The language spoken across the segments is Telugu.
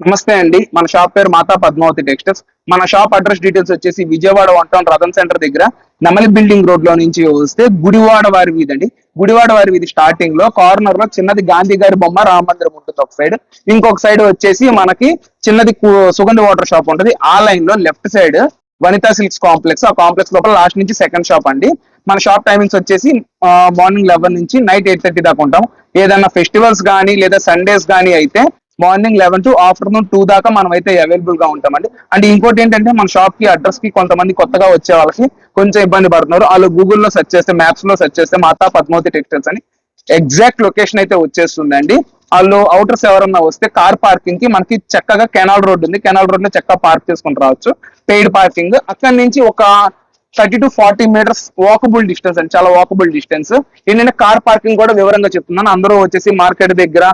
నమస్తే అండి. మన షాప్ పేరు మాతా పద్మావతి టెక్స్టైల్స్. మన షాప్ అడ్రస్ డీటెయిల్స్ వచ్చేసి Vijayawada one town Ratan centre దగ్గర నెమలి బిల్డింగ్ రోడ్లో నుంచి వస్తే గుడివాడ వారి వీధి అండి. గుడివాడ వారి వీధి స్టార్టింగ్లో కార్నర్లో చిన్నది గాంధీ గారి బొమ్మ రామ మందిరం ఉంటుంది ఒక సైడ్ ఇంకొక సైడ్ వచ్చేసి మనకి చిన్నది సుగంధ వాటర్ షాప్ ఉంటుంది. ఆ లైన్లో left side Vanitha silks complex. ఆ కాంప్లెక్స్ లోపల లాస్ట్ నుంచి సెకండ్ షాప్ అండి. మన షాప్ టైమింగ్స్ వచ్చేసి మార్నింగ్ లెవెన్ నుంచి నైట్ ఎయిట్ థర్టీ దాకా ఉంటాం. ఏదైనా ఫెస్టివల్స్ కానీ లేదా సండేస్ కానీ అయితే morning eleven to afternoon two దాకా మనం అయితే అవైలబుల్గా ఉంటామండి. అండ్ ఇంకోటి ఏంటంటే మన షాప్కి అడ్రస్కి కొంతమంది కొత్తగా వచ్చే వాళ్ళకి కొంచెం ఇబ్బంది పడుతున్నారు. వాళ్ళు గూగుల్లో సెర్చ్ చేస్తే మ్యాప్స్లో సెర్చ్ చేస్తే మాతా పద్మావతి టెక్స్టైల్స్ అని ఎగ్జాక్ట్ లొకేషన్ అయితే వచ్చేస్తుందండి. వాళ్ళు అవుటర్స్ ఎవరన్నా వస్తే కార్ పార్కింగ్కి మనకి చక్కగా కెనాల్ రోడ్ ఉంది. కెనాల్ రోడ్లో చక్కగా పార్క్ చేసుకుని రావచ్చు. పెయిడ్ పార్కింగ్ అక్కడి నుంచి ఒక thirty to forty metres walkable distance అండి. చాలా వాకబుల్ డిస్టెన్స్ ఏంటంటే కార్ పార్కింగ్ కూడా వివరంగా చెప్తున్నాను. అందరూ వచ్చేసి మార్కెట్ దగ్గర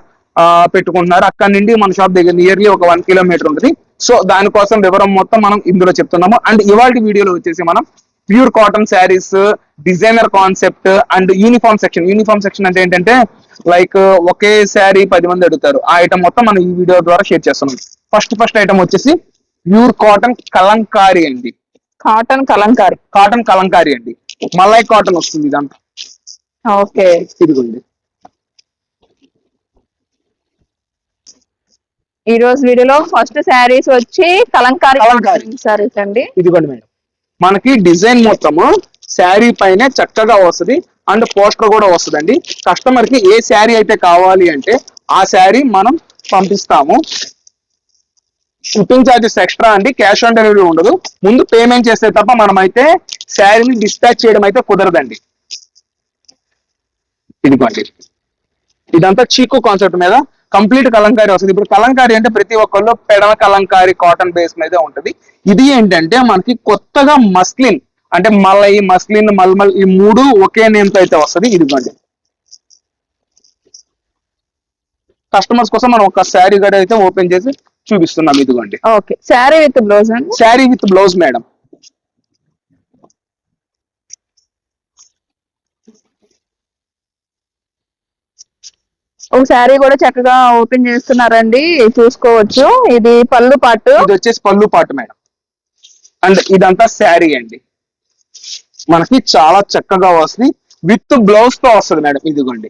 పెట్టుకుంటున్నారు. అక్కడ నుండి మన షాప్ దగ్గర నియర్లీ ఒక వన్ కిలోమీటర్ ఉంటుంది. సో దానికోసం వివరం మొత్తం మనం ఇందులో చెప్తున్నాము. అండ్ ఇవాళ వీడియోలో వచ్చేసి మనం pure cotton saris designer concept and uniform section uniform section అంటే ఏంటంటే లైక్ ఒకే శారీ పది మంది అడుగుతారు. ఆ ఐటమ్ మొత్తం మనం ఈ వీడియో ద్వారా షేర్ చేస్తున్నాం. ఫస్ట్ ఫస్ట్ ఐటమ్ వచ్చేసి ప్యూర్ కాటన్ కలంకారీ అండి. కాటన్ కలంకారీ. కాటన్ కలంకారీ అండి. మలై కాటన్ వస్తుంది ఇదంతా. ఓకే ఇదిగోండి. ఈ రోజు వీడియోలో ఫస్ట్ శారీస్ వచ్చి కలంకారీ. శారీస్ అండి. ఇదిగోండి మేడం. మనకి డిజైన్ మొత్తము శారీ పైన చక్కగా వస్తుంది. అండ్ పోస్టర్ కూడా వస్తుందండి. కస్టమర్కి ఏ శారీ అయితే కావాలి అంటే ఆ శారీ మనం పంపిస్తాము. షిప్పింగ్ ఛార్జెస్ ఎక్స్ట్రా అండి. క్యాష్ ఆన్ డెలివరీ ఉండదు. ముందు పేమెంట్ చేస్తే తప్ప మనం అయితే శారీని డిస్పాచ్ చేయడం అయితే కుదరదండి. ఇదిగోండి. ఇదంతా చీకు కాన్సెప్ట్ మీద. కంప్లీట్ కలంకారీ వస్తుంది. ఇప్పుడు కలంకారీ అంటే ప్రతి ఒక్కళ్ళు పెడమ కలంకారీ కాటన్ బేస్ మీద ఉంటది. ఇది ఏంటంటే మనకి కొత్తగా మస్లిన్ అంటే మలై మస్లిన్ మల్మల్ ఈ మూడు ఒకే నేమ్తో అయితే వస్తుంది. ఇదిగోండి. కస్టమర్స్ కోసం మనం ఒక శారీ గడ అయితే ఓపెన్ చేసి చూపిస్తున్నాం. ఇదిగోండి. Okay sari with blouse sari with blouse madam ఒక శారీ కూడా చక్కగా ఓపెన్ చేస్తున్నారండి. చూసుకోవచ్చు. ఇది పళ్ళు పాటు. ఇది వచ్చేసి పళ్ళు పాటు మేడం. అండ్ ఇదంతా శారీ అండి. మనకి చాలా చక్కగా వస్తుంది. విత్ బ్లౌజ్తో వస్తుంది మేడం ఇదిగోండి.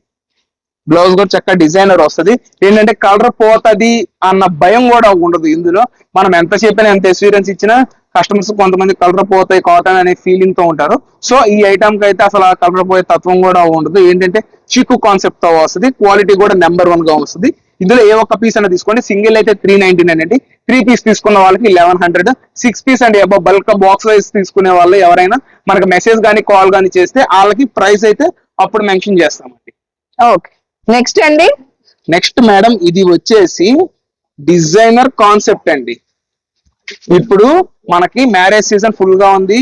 బ్లౌజ్ కూడా చక్కగా డిజైనర్ వస్తుంది. ఏంటంటే కలర్ పోతది అన్న భయం కూడా ఉండదు ఇందులో. మనం ఎంత చెప్పినా ఎంత ఎక్స్పీరియన్స్ ఇచ్చినా కస్టమర్స్ కొంతమంది కలర్ పోతాయి కాటన్ అనే ఫీలింగ్తో ఉంటారు. సో ఈ ఐటమ్కి అయితే అసలు ఆ కలర్ పోయే తత్వం కూడా ఉండదు. ఏంటంటే చిక్కు కాన్సెప్ట్తో వస్తుంది. క్వాలిటీ కూడా నెంబర్ వన్గా వస్తుంది. ఇందులో ఏ ఒక్క పీస్ అయినా తీసుకోండి. సింగిల్ అయితే త్రీ నైన్టీ నైన్ అండి. త్రీ పీస్ తీసుకున్న వాళ్ళకి లెవెన్ హండ్రెడ్ సిక్స్ పీస్ అండి. అబ్బా బల్క్ బాక్స్ వైజ్ తీసుకునే వాళ్ళు ఎవరైనా మనకి మెసేజ్ కానీ కాల్ కానీ చేస్తే వాళ్ళకి ప్రైస్ అయితే అప్పుడు మెన్షన్ చేస్తామండి. ఓకే నెక్స్ట్ అండి? నెక్స్ట్ మేడం ఇది వచ్చేసి డిజైనర్ కాన్సెప్ట్ అండి. ఇప్పుడు మనకి మ్యారేజ్ సీజన్ ఫుల్గా ఉంది.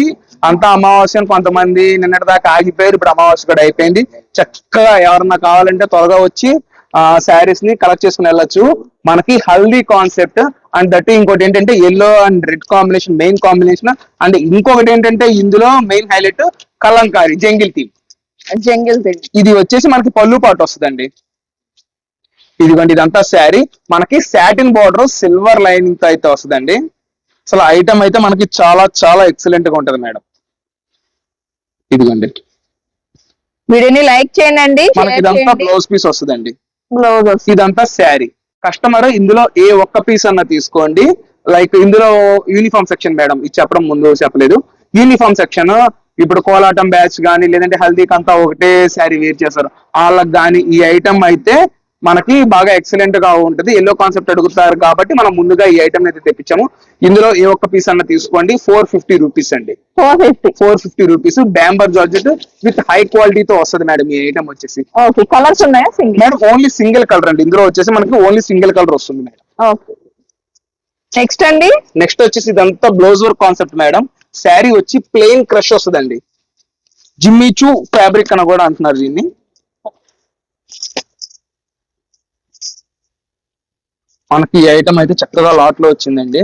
అంతా అమావాస్య కొంతమంది నిన్నటి దాకా ఆగిపోయారు. ఇప్పుడు అమావాస్య కూడా అయిపోయింది. చక్కగా ఎవరన్నా కావాలంటే త్వరగా వచ్చి ఆ శారీస్ని కలెక్ట్ చేసుకుని వెళ్ళొచ్చు. మనకి హల్దీ కాన్సెప్ట్ అండ్ దట్ ఇంకోటి ఏంటంటే yellow and red combination main combination and ఇంకొకటి ఏంటంటే ఇందులో main highlight Kalamkari jungle theme. Jungle thing ఇది వచ్చేసి మనకి పళ్ళు పాటు వస్తుందండి. ఇదిగోండి ఇదంతా శారీ. మనకి సాటిన్ బార్డర్ సిల్వర్ లైనింగ్తో అయితే వస్తుందండి. అసలు ఐటమ్ అయితే మనకి చాలా చాలా ఎక్సలెంట్గా ఉంటది మేడం. ఇదిగోండి. వీడియోని లైక్ చేయండి మనకి ఇదంతా బ్లౌజ్ పీస్ వస్తుందండి. బ్లౌజ్ ఇదంతా శారీ. కస్టమర్ ఇందులో ఏ ఒక్క పీస్ అన్న తీసుకోండి. లైక్ ఇందులో యూనిఫామ్ సెక్షన్ మేడం ఇది చెప్పడం ముందు చెప్పలేదు. యూనిఫామ్ సెక్షన్ ఇప్పుడు కోలాటం బ్యాచ్ కానీ లేదంటే హల్దీకి అంతా ఒకటే శారీ వేర్ చేస్తారు. వాళ్ళకి కానీ ఈ ఐటమ్ అయితే మనకి బాగా ఎక్సలెంట్గా ఉంటుంది. ఎల్లో కాన్సెప్ట్ అడుగుతారు కాబట్టి మనం ముందుగా ఈ ఐటమ్ అయితే తెప్పించాము. ఇందులో ఏ ఒక్క పీస్ అన్న తీసుకోండి. ఫోర్ ఫిఫ్టీ రూపీస్ అండి. Four fifty four fifty rupees డాంబర్ georgette with high క్వాలిటీతో వస్తుంది మేడం ఈ ఐటమ్ వచ్చేసి. ఓకే కలర్స్ ఉన్నాయా single madam only single colour అండి. ఇందులో వచ్చేసి మనకి ఓన్లీ సింగిల్ కలర్ వస్తుంది మేడం ఓకే నెక్స్ట్ అండి. నెక్స్ట్ వచ్చేసి ఇదంతా blouse work concept madam sari వచ్చి ప్లెయిన్ క్రష్ వస్తుందండి. జిమ్మిచూ ఫ్యాబ్రిక్ అని కూడా అంటున్నారు దీన్ని. మనకి ఈ ఐటమ్ అయితే చక్కగా లాట్లో వచ్చిందండి.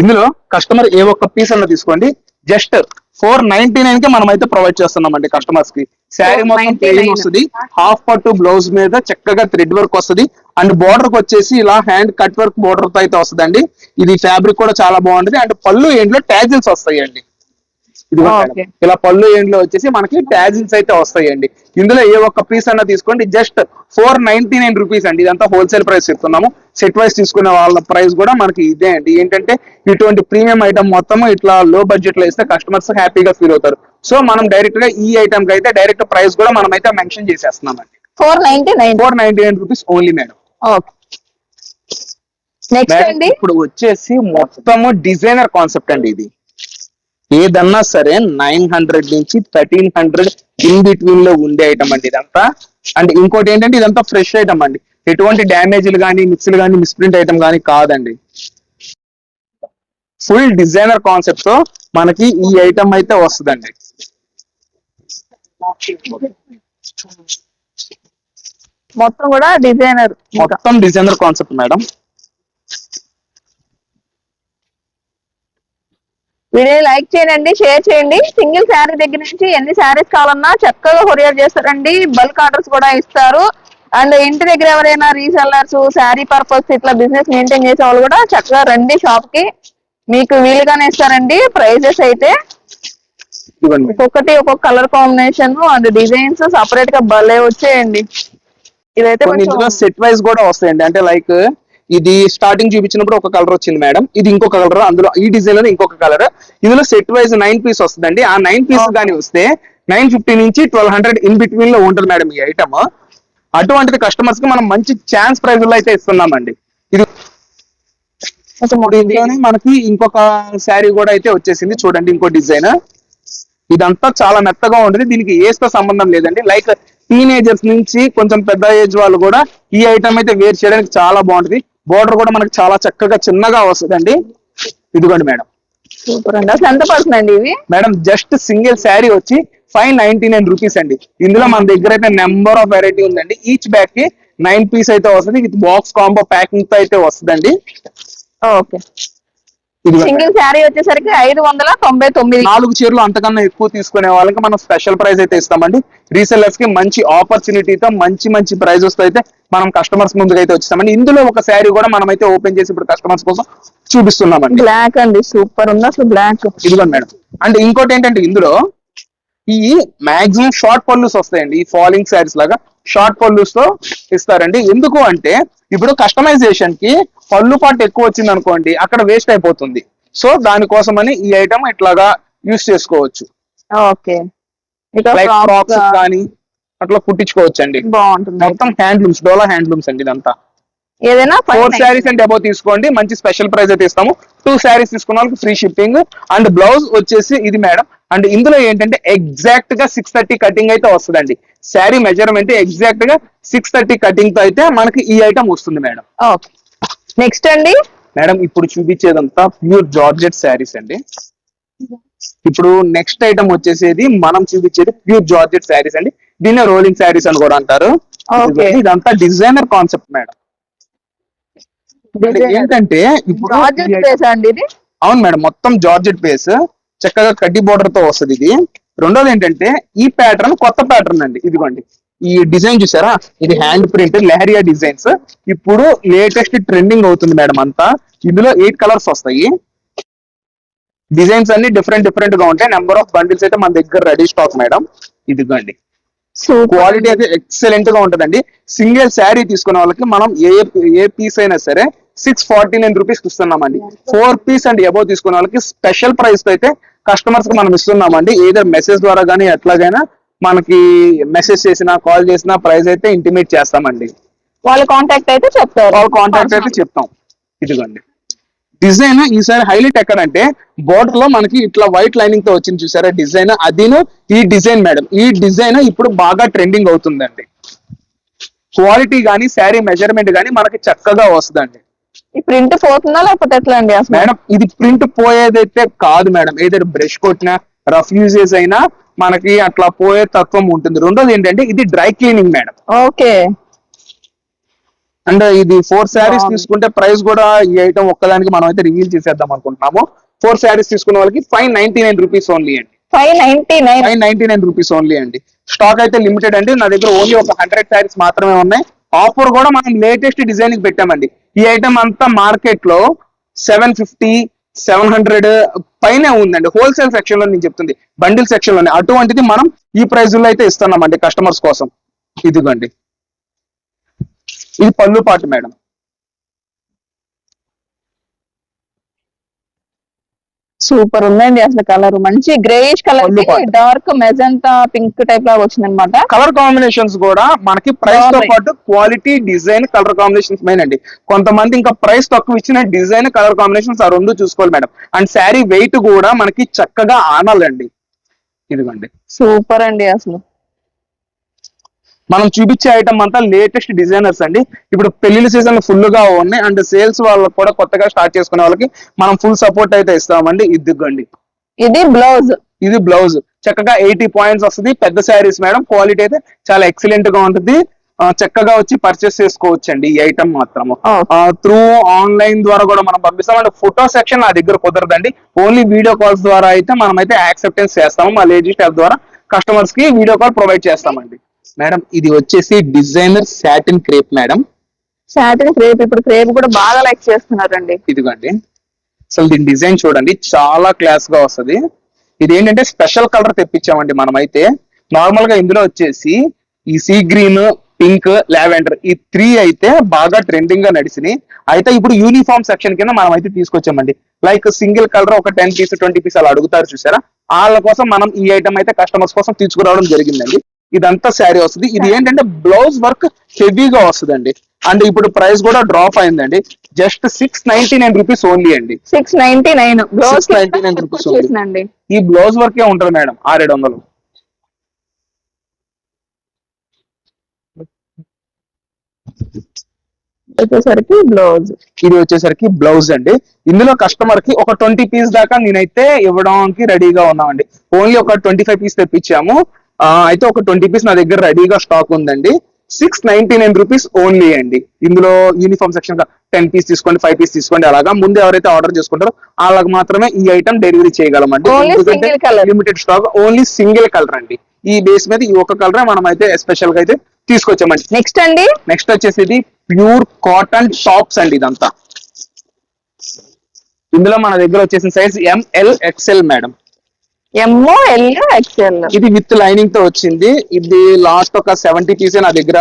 ఇందులో కస్టమర్ ఏ ఒక్క పీస్ అన్న తీసుకోండి. జస్ట్ ఫోర్ నైన్టీ నైన్కి మనం అయితే ప్రొవైడ్ చేస్తున్నాం అండి కస్టమర్స్కి శారీ మొత్తం 499. ప్లెయిన్ వస్తుంది. హాఫ్ పట్టు బ్లౌజ్ మీద చక్కగా థ్రెడ్ వర్క్ వస్తుంది. అండ్ బోర్డర్కి వచ్చేసి ఇలా హ్యాండ్ కట్ వర్క్ బోర్డర్తో అయితే వస్తుందండి. ఇది ఫ్యాబ్రిక్ కూడా చాలా బాగుంటుంది. అండ్ పళ్ళు ఏంట్లో ట్యాజిల్స్ వస్తాయండి. ఇది. ఇలా పళ్ళు ఏంట్లో వచ్చేసి మనకి ట్యాజిల్స్ అయితే వస్తాయండి. ఇందులో ఏ ఒక్క పీస్ అన్న తీసుకోండి. Just four ninety nine rupees అండి. ఇదంతా హోల్సేల్ ప్రైస్ చెప్తున్నాము. సెట్ వైస్ తీసుకునే వాళ్ళ ప్రైస్ కూడా మనకి ఇదే అండి. ఏంటంటే ఇటువంటి ప్రీమియం ఐటమ్ మొత్తం ఇట్లా లో బడ్జెట్లో ఇస్తే కస్టమర్స్ హ్యాపీగా ఫీల్ అవుతారు. సో మనం డైరెక్ట్గా ఈ ఐటమ్కి అయితే డైరెక్ట్ ప్రైస్ కూడా మనం అయితే mention చేసేస్తున్నామండి. Four ninety nine four ninety nine rupees only madam okay next అండి. ఇప్పుడు వచ్చేసి మొత్తము డిజైనర్ కాన్సెప్ట్ అండి ఇది. ఏదన్నా సరే నైన్ హండ్రెడ్ నుంచి థర్టీన్ హండ్రెడ్ ఇన్ బిట్వీన్లో ఉండే ఐటమ్ అండి ఇదంతా. అండ్ ఇంకోటి ఏంటంటే ఇదంతా ఫ్రెష్ ఐటమ్ అండి. ఎటువంటి డ్యామేజ్లు కానీ మిక్స్లు కానీ మిస్ప్రింట్ ఐటమ్ కానీ కాదండి. ఫుల్ డిజైనర్ కాన్సెప్ట్తో మనకి ఈ ఐటమ్ అయితే వస్తుందండి. మొత్తం కూడా డిజైనర్ మొత్తం designer concept madam video like చేయండి షేర్ చేయండి. సింగిల్ శారీ దగ్గర నుంచి ఎన్ని శారీస్ కావాలన్నా చక్కగా కొరియర్ చేస్తారండి. బల్క్ ఆర్డర్స్ కూడా ఇస్తారు. అండ్ ఇంటి దగ్గర ఎవరైనా రీసెల్లర్స్ శారీ పర్పస్ ఇట్లా బిజినెస్ మెయింటైన్ చేసే వాళ్ళు కూడా చక్కగా రండి షాప్కి. మీకు వీలుగానే ఇస్తారండి. ప్రైజెస్ అయితే ఒక్కొక్కటి ఒక్కొక్క కలర్ కాంబినేషన్ అండ్ డిజైన్స్ సపరేట్గా భలే వచ్చేయండి. ఇదైతే సెట్ వైజ్ కూడా వస్తాయండి. అంటే లైక్ ఇది స్టార్టింగ్ చూపించినప్పుడు ఒక కలర్ వచ్చింది మేడం ఇది ఇంకొక కలర్ అందులో ఈ డిజైన్లో ఇంకొక కలర్ ఇందులో సెట్ వైజ్ నైన్ పీస్ వస్తుందండి. ఆ నైన్ పీస్. కానీ వస్తే నైన్ ఫిఫ్టీ నుంచి ట్వెల్వ్ హండ్రెడ్ ఇన్ బిట్వీన్లో ఉంటుంది మేడం ఈ ఐటమ్ అటువంటిది కస్టమర్స్కి మనం మంచి ఛాన్స్ ప్రైస్లో అయితే ఇస్తున్నామండి. ఇది మనకి ఇంకొక శారీ కూడా అయితే వచ్చేసింది. చూడండి ఇంకో డిజైన్ ఇదంతా చాలా మెత్తగా ఉంటుంది. దీనికి ఏజ్తో సంబంధం లేదండి. లైక్ టీనేజర్స్ నుంచి కొంచెం పెద్ద ఏజ్ వాళ్ళు కూడా ఈ ఐటమ్ అయితే వేర్ చేయడానికి చాలా బాగుంటుంది. బోర్డర్ కూడా మనకి చాలా చక్కగా చిన్నగా వస్తుందండి. ఇదిగోండి మేడం. సూపర్ అండి. అసలు ఎంత పడుతుందండి ఇవి? మేడం జస్ట్ సింగిల్ శారీ వచ్చి ఫైవ్ నైన్టీ నైన్ రూపీస్ అండి. ఇందులో మన దగ్గర అయితే నెంబర్ ఆఫ్ వెరైటీ ఉందండి. ఈచ్ బ్యాగ్కి నైన్ పీస్ అయితే వస్తుంది. విత్ బాక్స్ కాంబో ప్యాకింగ్తో అయితే వస్తుందండి. ఓకే. సింగిల్ శారీ వచ్చేసరికి ఐదు వందల తొంభై తొమ్మిది. నాలుగు చీరలు అంతకన్నా ఎక్కువ తీసుకునే వాళ్ళకి మనం స్పెషల్ ప్రైస్ అయితే ఇస్తామండి. రీసెల్లర్స్కి మంచి ఆపర్చునిటీతో మంచి మంచి ప్రైజెస్తో అయితే మనం కస్టమర్స్ ముందుకు అయితే వచ్చిస్తామండి. ఇందులో ఒక శారీ కూడా మనం అయితే ఓపెన్ చేసి ఇప్పుడు కస్టమర్స్ కోసం చూపిస్తున్నామండి. బ్లాక్ అండి సూపర్ ఉంది. అసలు బ్లాక్ ఇదిగోండి మేడం. అండ్ ఇంకోటి ఏంటంటే ఇందులో ఈ మాక్సిమం షార్ట్ పల్లూస్ వస్తాయండి. ఈ ఫాలింగ్ శారీస్ లాగా. షార్ట్ పల్లూస్తో ఇస్తారండి. ఎందుకు అంటే ఇప్పుడు కస్టమైజేషన్కి పళ్ళు పాటు ఎక్కువ వచ్చింది అనుకోండి అక్కడ వేస్ట్ అయిపోతుంది. సో దానికోసమని ఈ ఐటమ్ ఇట్లాగా యూస్ చేసుకోవచ్చు. ఓకే. ఫ్రాక్స్ కానీ అట్లా కుట్టించుకోవచ్చు అండి బాగుంటుంది. మొత్తం హ్యాండ్లూమ్స్ డోలా హ్యాండ్లూమ్స్ అండి ఇదంతా. ఏదైనా ఫోర్. శారీస్ అండ్ అబౌవ్ తీసుకోండి మంచి స్పెషల్ ప్రైస్ అయితే ఇస్తాము. టూ శారీస్ తీసుకున్న వాళ్ళకి ఫ్రీ షిప్పింగ్ అండ్ బ్లౌజ్ వచ్చేసి ఇది మేడం అండ్ ఇందులో ఏంటంటే ఎగ్జాక్ట్గా సిక్స్ థర్టీ కటింగ్ అయితే వస్తుందండి. శారీ మెజర్మెంట్ ఎగ్జాక్ట్గా సిక్స్ థర్టీ కటింగ్తో అయితే మనకి ఈ ఐటమ్ వస్తుంది మేడం. ఓకే. నెక్స్ట్ అండి. మేడం ఇప్పుడు చూపించేదంతా ప్యూర్ జార్జెట్ శారీస్ అండి. ఇప్పుడు నెక్స్ట్ ఐటమ్ వచ్చేసేది మనం చూపించేది ప్యూర్ జార్జెట్ శారీస్ అండి. దీన్నే రోలింగ్ శారీస్ అని కూడా అంటారు. ఇదంతా డిజైనర్ కాన్సెప్ట్ మేడం. ఏంటంటే ఇప్పుడు అవును మేడం మొత్తం జార్జెట్ బేస్ చక్కగా కడ్డీ బోర్డర్తో వస్తుంది ఇది. రెండోది ఏంటంటే ఈ ప్యాటర్న్ కొత్త ప్యాటర్న్ అండి. ఇదిగోండి. ఈ డిజైన్ చూసారా? ఇది హ్యాండ్ ప్రింట్ లెహరియా డిజైన్స్ ఇప్పుడు లేటెస్ట్ ట్రెండింగ్ అవుతుంది మేడం అంతా. ఇందులో ఎయిట్ కలర్స్ వస్తాయి. డిజైన్స్ అన్ని డిఫరెంట్ డిఫరెంట్గా ఉంటాయి. నెంబర్ ఆఫ్ బండిల్స్ అయితే మన దగ్గర రెడీ స్టాక్ మేడం ఇదిగోండి. సూపర్ క్వాలిటీ అయితే ఎక్సలెంట్గా ఉంటదండి. సింగిల్ శారీ తీసుకునే వాళ్ళకి మనం ఏ ఏ పీస్ అయినా సరే సిక్స్ ఫార్టీ నైన్ రూపీస్ ఇస్తున్నామండి. ఫోర్ పీస్ అండ్ అబౌవ్ తీసుకునే వాళ్ళకి స్పెషల్ ప్రైస్ అయితే కస్టమర్స్కి మనం ఇస్తున్నామండి. ఏదో మెసేజ్ ద్వారా కానీ ఎట్లాగైనా మనకి మెసేజ్ చేసినా కాల్ చేసినా ప్రైస్ అయితే ఇంటిమేట్ చేస్తామండి. వాళ్ళ కాంటాక్ట్ అయితే చెప్తారు. వాళ్ళ కాంటాక్ట్ అయితే చెప్తాం. ఇదిగోండి. డిజైన్ ఈసారి హైలైట్ ఎక్కడంటే బోర్డర్లో మనకి ఇట్లా వైట్ లైనింగ్తో వచ్చింది చూసారా? డిజైన్ అదిను ఈ డిజైన్ మేడం ఈ డిజైన్ ఇప్పుడు బాగా ట్రెండింగ్ అవుతుందండి. క్వాలిటీ గానీ శారీ మెజర్మెంట్ గానీ మనకి చక్కగా వస్తుందండి. ఈ ప్రింట్ పోతుందా లేకపోతే ఎట్లా అండి అసలు? మేడం ఇది ప్రింట్ పోయేదైతే కాదు మేడం. ఏదైనా బ్రష్ కొట్టినా రఫ్ యూజెస్ అయినా మనకి అట్లా పోయే తత్వం ఉంటుంది. రెండోది ఏంటంటే ఇది dry cleaning madam. Okay. And ఇది ఫోర్ శారీస్. తీసుకుంటే ప్రైస్ కూడా ఈ ఐటమ్ ఒక్కదానికి మనం అయితే రివీల్ చేసేద్దాం అనుకుంటున్నాము. ఫోర్ శారీస్ తీసుకున్న వాళ్ళకి five ninety nine rupees only అండి. Five ninety nine? Five ninety nine rupees only అండి. స్టాక్ అయితే లిమిటెడ్ అండి. నా దగ్గర ఓన్లీ ఒక హండ్రెడ్ శారీస్ మాత్రమే ఉన్నాయి. ఆఫర్ కూడా మనం లేటెస్ట్ డిజైన్ పెట్టామండి. ఈ ఐటమ్ అంతా మార్కెట్లో సెవెన్ ఫిఫ్టీ సెవెన్ హండ్రెడ్ పైనే ఉందండి. హోల్సేల్ సెక్షన్లో నేను చెప్తుంది. బండిల్ సెక్షన్లోనే. అటువంటిది మనం ఈ ప్రైజ్లో అయితే ఇస్తున్నామండి కస్టమర్స్ కోసం. ఇదిగోండి. ఇది పళ్ళు పాటు మేడం. సూపర్ ఉందండి అసలు కలర్. మంచి greyish colour. Dark magenta pink type లాగా వచ్చింది అనమాట కలర్ కాంబినేషన్స్ కూడా మనకి ప్రైస్తో. పాటు quality design colour combinations main అండి. కొంతమంది ఇంకా ప్రైస్ తక్కువ ఇచ్చిన డిజైన్ కలర్ కాంబినేషన్స్ ఆ రెండు చూసుకోవాలి మేడం అండ్ శారీ వెయిట్ కూడా మనకి చక్కగా ఆనాలండి. ఇదిగోండి. సూపర్ అండి అసలు. మనం చూపించే ఐటమ్ అంతా లేటెస్ట్ డిజైనర్స్ అండి. ఇప్పుడు పెళ్ళిళ్ళ సీజన్ ఫుల్గా ఉన్నాయి. అండ్ సేల్స్ వాళ్ళకి కూడా కొత్తగా స్టార్ట్ చేసుకునే వాళ్ళకి మనం ఫుల్ సపోర్ట్ అయితే ఇస్తామండి. ఇదిగోండి ఇది బ్లౌజ్ ఇది బ్లౌజ్ చక్కగా ఎయిటీ పాయింట్స్ వస్తుంది. పెద్ద శారీస్ మేడం. క్వాలిటీ అయితే చాలా ఎక్సలెంట్గా ఉంటుంది. చక్కగా వచ్చి పర్చేస్ చేసుకోవచ్చు అండి ఈ ఐటమ్ మాత్రము. Okay. త్రూ ఆన్లైన్ ద్వారా కూడా మనం పంపిస్తాం. అండ్ ఫోటో సెక్షన్ నా దగ్గర కుదరదండి. ఓన్లీ వీడియో కాల్స్ ద్వారా అయితే మనం అయితే యాక్సెప్టెన్స్ చేస్తాము. మా లేడీ స్టాఫ్ ద్వారా కస్టమర్స్కి వీడియో కాల్ ప్రొవైడ్ చేస్తామండి. మేడం ఇది వచ్చేసి designer satin crepe madam. Satin crepe ఇప్పుడు క్రేప్ కూడా బాగా లైక్ చేస్తున్నారండి. ఇదిగోండి. అసలు దీని డిజైన్ చూడండి చాలా క్లాస్గా వస్తది. ఇది ఏంటంటే స్పెషల్ కలర్ తెప్పించామండి మనం అయితే నార్మల్గా ఇందులో వచ్చేసి ఈ సీ గ్రీన్ పింక్ లావెండర్ ఈ త్రీ అయితే బాగా ట్రెండింగ్గా నడిచినాయి. అయితే ఇప్పుడు యూనిఫామ్ సెక్షన్ కింద మనం అయితే తీసుకొచ్చామండి. లైక్ సింగిల్ కలర్ ఒక టెన్ పీస్ ట్వంటీ పీస్ అలా అడుగుతారు చూసారా? వాళ్ళ కోసం మనం ఈ ఐటమ్ అయితే కస్టమర్స్ కోసం తీసుకురావడం జరిగిందండి. ఇదంతా శారీ వస్తుంది. ఇది ఏంటంటే బ్లౌజ్ వర్క్ హెవీగా వస్తుందండి. అండ్ ఇప్పుడు ప్రైస్ కూడా డ్రాప్ అయిందండి. Just six ninety nine rupees only అండి. Six ninety nine. Blouse 699 rupees only. చేసినండి ఈ బ్లౌజ్ వర్కే ఉంటుంది మేడం ఆరేడు వందలు. వచ్చేసరికి బ్లౌజ్. ఇది వచ్చేసరికి బ్లౌజ్ అండి. ఇందులో కస్టమర్కి ఒక ట్వంటీ పీస్ దాకా నేనైతే ఇవ్వడానికి రెడీగా ఉన్నామండి. ఓన్లీ ఒక ట్వంటీ ఫైవ్ పీస్ తెప్పించాము. అయితే ఒక ట్వంటీ పీస్ నా దగ్గర రెడీగా స్టాక్ ఉందండి. Six ninety nine rupees only అండి. ఇందులో యూనిఫామ్ సెక్షన్ టెన్ పీస్ తీసుకోండి ఫైవ్ పీస్ తీసుకోండి. అలాగా ముందు ఎవరైతే ఆర్డర్ చేసుకుంటారో వాళ్ళకి మాత్రమే ఈ ఐటమ్ డెలివరీ చేయగలమండి. ఎందుకంటే. Limited stock only single colour అండి. ఈ బేస్ మీద ఈ ఒక కలర్ మనం అయితే స్పెషల్గా అయితే తీసుకొచ్చామండి. నెక్స్ట్ అండి. నెక్స్ట్ వచ్చేసి ఇది ప్యూర్ కాటన్ టాప్స్ అండి ఇదంతా. ఇందులో మన దగ్గర వచ్చేసిన size M L XL madam MO L XL ఇది విత్ లైనింగ్తో వచ్చింది. ఇది లాస్ట్ ఒక సెవెంటీ పీసే నా దగ్గర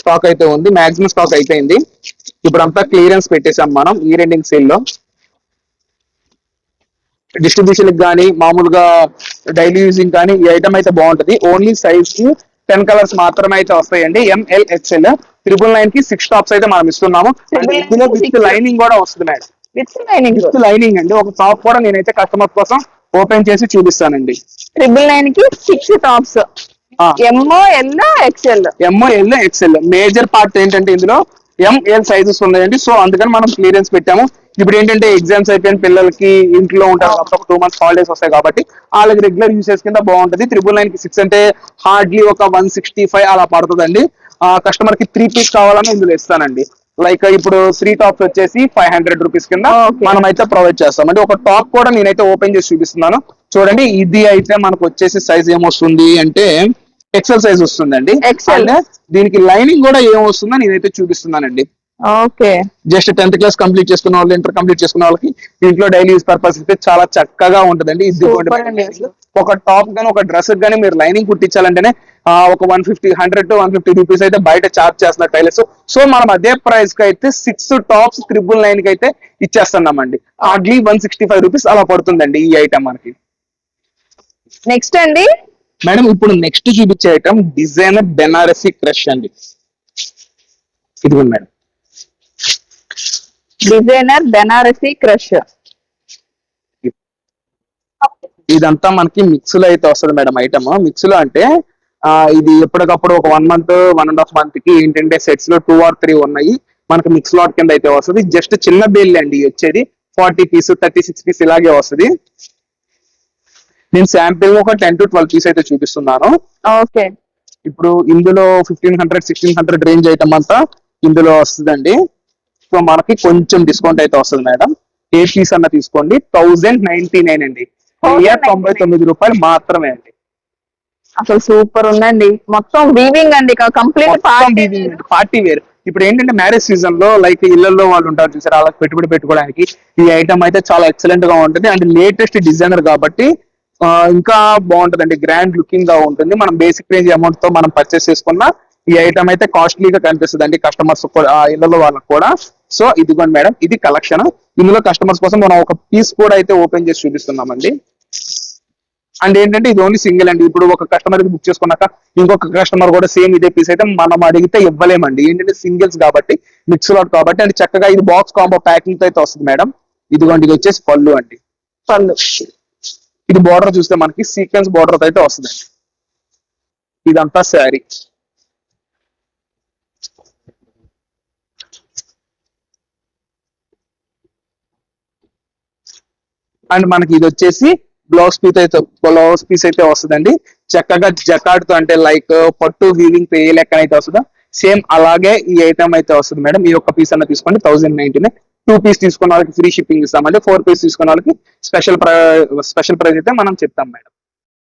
స్టాక్ అయితే ఉంది. మాక్సిమం స్టాక్ అయిపోయింది. ఇప్పుడు అంతా క్లియరెన్స్ పెట్టేసాం మనం ఈ రెండింగ్ సేల్లో. డిస్ట్రిబ్యూషన్ కానీ మామూలుగా డైలీ యూజింగ్ కానీ ఈ ఐటమ్ అయితే బాగుంటది. ఓన్లీ సైజ్కి టెన్ కలర్స్ మాత్రమే అయితే వస్తాయండి. ఎంఎల్ త్రిబుల్ నైన్కి సిక్స్ టాప్స్ అయితే మనం ఇస్తున్నాము. ఇందులో కి విత్. లైనింగ్ కూడా వస్తుంది madam with lining with lining అండి. ఒక టాప్ కూడా నేనైతే కస్టమర్ కోసం ఓపెన్ చేసి చూపిస్తానండి. ట్రిపుల్ నైన్కి సిక్స్ టాప్స్. ఎంఓ ఎల్ ఎక్స్ఎల్ ఎంఓ ఎల్ ఎక్స్ఎల్ మేజర్ పార్ట్ ఏంటంటే ఇందులో ఎంఎల్ సైజెస్ ఉన్నాయండి. సో అందుకని మనం క్లియరెన్స్ పెట్టాము. ఇప్పుడు ఏంటంటే ఎగ్జామ్స్ అయిపోయిన పిల్లలకి ఇంట్లో ఉంటారు ఒక టూ మంత్స్ హాలిడేస్ వస్తాయి కాబట్టి వాళ్ళకి రెగ్యులర్ యూసేజ్ కింద బాగుంటది. త్రిబుల్ నైన్కి సిక్స్ అంటే హార్డ్లీ ఒక వన్ సిక్స్టీ ఫైవ్ అలా పడుతుందండి. కస్టమర్కి త్రీ పీస్ కావాలని ఇందులో ఇస్తానండి. లైక్ ఇప్పుడు త్రీ టాప్స్ వచ్చేసి ఫైవ్ హండ్రెడ్ రూపీస్ కింద. మనం అయితే ప్రొవైడ్ చేస్తాం. అంటే ఒక టాప్ కూడా నేనైతే ఓపెన్ చేసి చూపిస్తున్నాను. చూడండి ఇది అయితే మనకు వచ్చేసి సైజ్ ఏమొస్తుంది అంటే ఎక్సెల్ సైజ్ వస్తుందండి. దీనికి లైనింగ్ కూడా ఏం వస్తుందో నేనైతే చూపిస్తున్నానండి. జస్ట్ టెన్త్ క్లాస్ కంప్లీట్ చేసుకున్న వాళ్ళు ఇంటర్ కంప్లీట్ చేసుకున్న వాళ్ళకి ఇంట్లో డైలీ యూస్ పర్పస్ అయితే చాలా చక్కగా ఉంటుందండి. ఇది. ఒక టాప్ గానీ ఒక డ్రెస్ గానీ మీరు లైనింగ్ కుట్టించాలంటేనే ఒక one fifty hundred to one fifty rupees అయితే బయట చార్జ్ చేస్తున్నారు టైలర్స్ సో మనం అదే ప్రైస్కి అయితే సిక్స్ టాప్స్ త్రిబుల్ నైన్కి అయితే ఇచ్చేస్తున్నామండి. Hardly one sixty five rupees అలా పడుతుందండి ఈ ఐటమ్ మనకి. నెక్స్ట్ అండి? మేడం ఇప్పుడు నెక్స్ట్ చూపించే ఐటమ్ డిజైనర్ బెనారసి క్రష్ అండి. ఇదిగోండి మేడం డిజైనర్ బెనారసి క్రష్. ఇదంతా మనకి మిక్స్లో అయితే వస్తుంది మేడం ఐటమ్. మిక్స్లో అంటే ఇది ఎప్పటికప్పుడు ఒక one month one and half మంత్కి ఏంటంటే సెట్స్లో టూ ఆర్ త్రీ ఉన్నాయి. మనకి మిక్స్ లాట్ కింద అయితే వస్తుంది. జస్ట్ చిన్న బేల్ అండి వచ్చేది. Forty piece thirty six piece ఇలాగే వస్తుంది. నేను శాంపిల్ ఒక టెన్ టు ట్వెల్వ్ పీస్ అయితే చూపిస్తున్నాను. ఓకే. ఇప్పుడు ఇందులో fifteen hundred sixteen hundred range item అంతా ఇందులో వస్తుందండి. సో మనకి కొంచెం డిస్కౌంట్ అయితే వస్తుంది మేడం. ఏ పీస్ అన్న తీసుకోండి. థౌజండ్ నైన్టీ నైన్ అండి వెయ్యి తొంభై తొమ్మిది రూపాయలు మాత్రమే అండి. అసలు సూపర్ ఉందండి. మొత్తం వీవింగ్ అండి. కంప్లీట్ పార్టీ వేర్ ఇప్పుడు ఏంటంటే మ్యారేజ్ సీజన్లో లైక్ ఇళ్ళలో వాళ్ళు ఉంటారు చూసారు? అలా పెట్టుబడి పెట్టుకోవడానికి ఈ ఐటమ్ అయితే చాలా ఎక్సలెంట్గా ఉంటుంది. అండ్ లేటెస్ట్ డిజైనర్ కాబట్టి ఇంకా బాగుంటుందండి. గ్రాండ్ లుకింగ్గా ఉంటుంది. మనం బేసిక్ రేంజ్ అమౌంట్తో మనం పర్చేస్ చేసుకున్న ఈ ఐటమ్ అయితే కాస్ట్లీగా కనిపిస్తుంది అండి కస్టమర్స్ ఇళ్ళలో వాళ్ళకి కూడా. సో ఇదిగోండి మేడం ఇది కలెక్షన్ ఇందులో కస్టమర్స్ కోసం మనం ఒక పీస్ కూడా అయితే ఓపెన్ చేసి చూపిస్తున్నామండి. అండ్ ఏంటంటే ఇది ఓన్లీ సింగిల్ అండి. ఇప్పుడు ఒక కస్టమర్ బుక్ చేసుకున్నాక ఇంకొక కస్టమర్ కూడా సేమ్ ఇదే పీస్ అయితే మనం అడిగితే ఇవ్వలేమండి. ఏంటంటే సింగిల్స్ కాబట్టి మిక్స్ లాట్ కాబట్టి అండ్ చక్కగా ఇది బాక్స్ కాంబో ప్యాకింగ్తో అయితే వస్తుంది మేడం. ఇదిగోండి ఇది వచ్చేసి పళ్ళు అండి. పళ్ళు. ఇది బార్డర్ చూస్తే మనకి సీక్వెన్స్ బార్డర్ అయితే వస్తుంది ఇదంతా శారీ అండ్ మనకి ఇది వచ్చేసి బ్లౌజ్ పీస్ అయితే బ్లౌజ్ పీస్ అయితే వస్తుందండి. చక్కగా జకాడ్తో అంటే లైక్ పట్టు వీవింగ్ ఏ లెక్కన అయితే వస్తుందో? సేమ్ అలాగే ఈ ఐటమ్ అయితే వస్తుంది మేడం. ఈ ఒక్క పీస్ అన్న తీసుకోండి థౌసండ్ నైన్టీన్ టూ పీస్ తీసుకున్న వాళ్ళకి ఫ్రీ షిప్పింగ్ ఇస్తామండి. ఫోర్ పీస్ తీసుకున్న వాళ్ళకి స్పెషల్ స్పెషల్ ప్రైస్ అయితే మనం చెప్తాం మేడం.